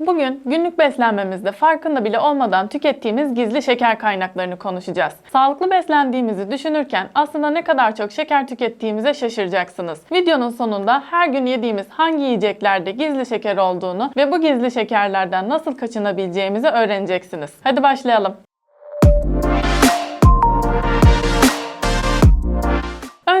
Bugün günlük beslenmemizde farkında bile olmadan tükettiğimiz gizli şeker kaynaklarını konuşacağız. Sağlıklı beslendiğimizi düşünürken aslında ne kadar çok şeker tükettiğimize şaşıracaksınız. Videonun sonunda her gün yediğimiz hangi yiyeceklerde gizli şeker olduğunu ve bu gizli şekerlerden nasıl kaçınabileceğimizi öğreneceksiniz. Hadi başlayalım.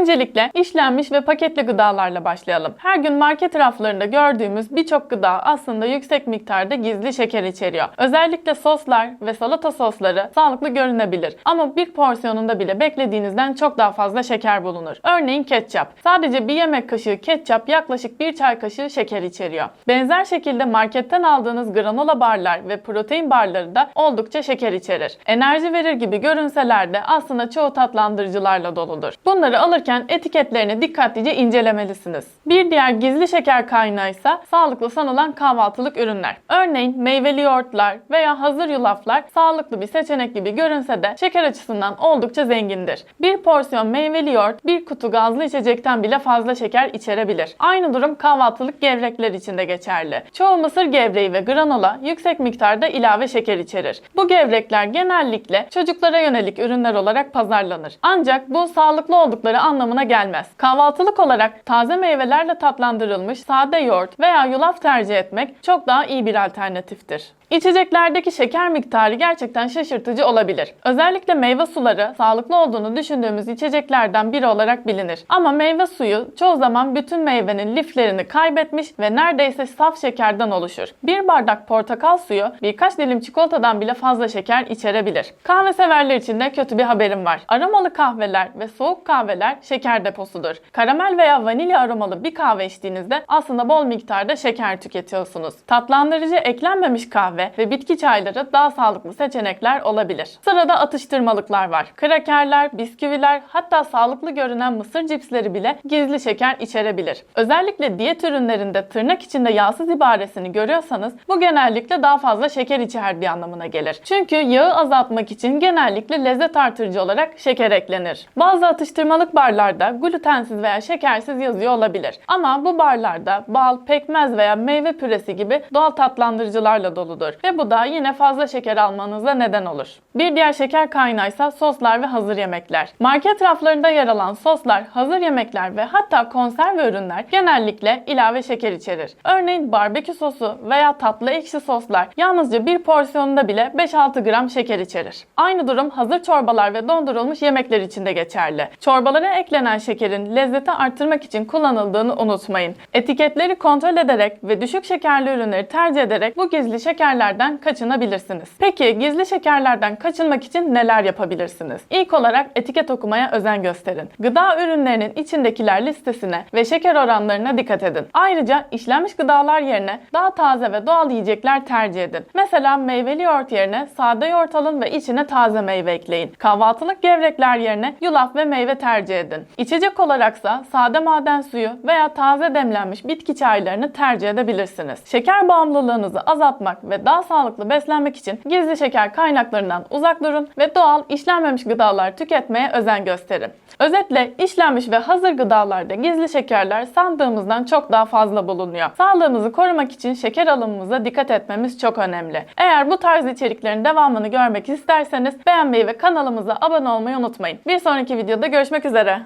Öncelikle işlenmiş ve paketli gıdalarla başlayalım. Her gün market raflarında gördüğümüz birçok gıda aslında yüksek miktarda gizli şeker içeriyor. Özellikle soslar ve salata sosları sağlıklı görünebilir ama bir porsiyonunda bile beklediğinizden çok daha fazla şeker bulunur. Örneğin ketçap. Sadece bir yemek kaşığı ketçap yaklaşık bir çay kaşığı şeker içeriyor. Benzer şekilde marketten aldığınız granola barlar ve protein barları da oldukça şeker içerir. Enerji verir gibi görünseler de aslında çoğu tatlandırıcılarla doludur. Bunları alırken etiketlerini dikkatlice incelemelisiniz. Bir diğer gizli şeker kaynağı ise sağlıklı sanılan kahvaltılık ürünler. Örneğin meyveli yoğurtlar veya hazır yulaflar sağlıklı bir seçenek gibi görünse de şeker açısından oldukça zengindir. Bir porsiyon meyveli yoğurt bir kutu gazlı içecekten bile fazla şeker içerebilir. Aynı durum kahvaltılık gevrekler için de geçerli. Çoğu mısır gevreği ve granola yüksek miktarda ilave şeker içerir. Bu gevrekler genellikle çocuklara yönelik ürünler olarak pazarlanır. Ancak bu sağlıklı oldukları anlamına gelmez. Kahvaltılık olarak taze meyvelerle tatlandırılmış sade yoğurt veya yulaf tercih etmek çok daha iyi bir alternatiftir. İçeceklerdeki şeker miktarı gerçekten şaşırtıcı olabilir. Özellikle meyve suları sağlıklı olduğunu düşündüğümüz içeceklerden biri olarak bilinir. Ama meyve suyu çoğu zaman bütün meyvenin liflerini kaybetmiş ve neredeyse saf şekerden oluşur. Bir bardak portakal suyu birkaç dilim çikolatadan bile fazla şeker içerebilir. Kahve severler için de kötü bir haberim var. Aromalı kahveler ve soğuk kahveler şeker deposudur. Karamel veya vanilya aromalı bir kahve içtiğinizde aslında bol miktarda şeker tüketiyorsunuz. Tatlandırıcı eklenmemiş kahve ve bitki çayları daha sağlıklı seçenekler olabilir. Sırada atıştırmalıklar var. Krakerler, bisküviler hatta sağlıklı görünen mısır cipsleri bile gizli şeker içerebilir. Özellikle diyet ürünlerinde tırnak içinde yağsız ibaresini görüyorsanız bu genellikle daha fazla şeker içerdiği anlamına gelir. Çünkü yağı azaltmak için genellikle lezzet artırıcı olarak şeker eklenir. Bazı atıştırmalık barlarda glutensiz veya şekersiz yazıyor olabilir. Ama bu barlarda bal, pekmez veya meyve püresi gibi doğal tatlandırıcılarla doludur ve bu da yine fazla şeker almanıza neden olur. Bir diğer şeker kaynağıysa soslar ve hazır yemekler. Market raflarında yer alan soslar, hazır yemekler ve hatta konserve ürünler genellikle ilave şeker içerir. Örneğin barbekü sosu veya tatlı ekşi soslar yalnızca bir porsiyonunda bile 5-6 gram şeker içerir. Aynı durum hazır çorbalar ve dondurulmuş yemekler için de geçerli. Çorbalara eklenen şekerin lezzeti arttırmak için kullanıldığını unutmayın. Etiketleri kontrol ederek ve düşük şekerli ürünleri tercih ederek bu gizli şekerlerden kaçınabilirsiniz. Peki gizli şekerlerden kaçınmak için neler yapabilirsiniz? İlk olarak etiket okumaya özen gösterin. Gıda ürünlerinin içindekiler listesine ve şeker oranlarına dikkat edin. Ayrıca işlenmiş gıdalar yerine daha taze ve doğal yiyecekler tercih edin. Mesela meyveli yoğurt yerine sade yoğurt alın ve içine taze meyve ekleyin. Kahvaltılık gevrekler yerine yulaf ve meyve tercih edin. İçecek olaraksa sade maden suyu veya taze demlenmiş bitki çaylarını tercih edebilirsiniz. Şeker bağımlılığınızı azaltmak ve daha sağlıklı beslenmek için gizli şeker kaynaklarından uzak durun ve doğal işlenmemiş gıdalar tüketmeye özen gösterin. Özetle işlenmiş ve hazır gıdalarda gizli şekerler sandığımızdan çok daha fazla bulunuyor. Sağlığımızı korumak için şeker alımımıza dikkat etmemiz çok önemli. Eğer bu tarz içeriklerin devamını görmek isterseniz beğenmeyi ve kanalımıza abone olmayı unutmayın. Bir sonraki videoda görüşmek üzere.